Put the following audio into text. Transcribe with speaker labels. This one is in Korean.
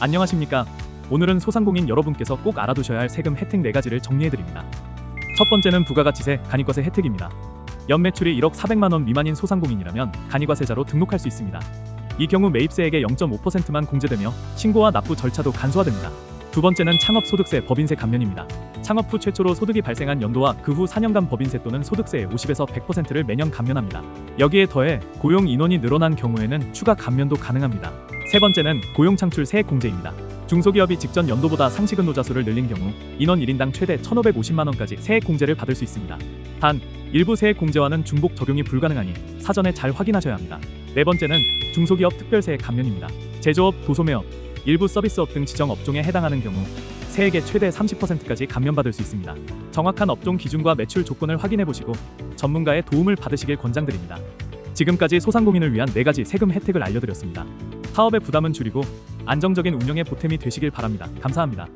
Speaker 1: 안녕하십니까. 오늘은 소상공인 여러분께서 꼭 알아두셔야 할 세금 혜택 4가지를 정리해드립니다. 첫 번째는 부가가치세 간이과세 혜택입니다. 연 매출이 1억 400만 원 미만인 소상공인이라면 간이과세자로 등록할 수 있습니다. 이 경우 매입세액의 0.5%만 공제되며 신고와 납부 절차도 간소화됩니다. 두 번째는 창업소득세 법인세 감면입니다. 창업 후 최초로 소득이 발생한 연도와 그 후 4년간 법인세 또는 소득세의 50에서 100%를 매년 감면합니다. 여기에 더해 고용 인원이 늘어난 경우에는 추가 감면도 가능합니다. 세 번째는 고용 창출 세액 공제입니다. 중소기업이 직전 연도보다 상시 근로자 수를 늘린 경우 인원 1인당 최대 1,550만 원까지 세액 공제를 받을 수 있습니다. 단 일부 세액 공제와는 중복 적용이 불가능하니 사전에 잘 확인하셔야 합니다. 네 번째는 중소기업 특별세액 감면입니다. 제조업, 도소매업, 일부 서비스업 등 지정 업종에 해당하는 경우 세액의 최대 30%까지 감면받을 수 있습니다. 정확한 업종 기준과 매출 조건을 확인해 보시고 전문가의 도움을 받으시길 권장드립니다. 지금까지 소상공인을 위한 4가지 세금 혜택을 알려드렸습니다. 사업의 부담은 줄이고 안정적인 운영에 보탬이 되시길 바랍니다. 감사합니다.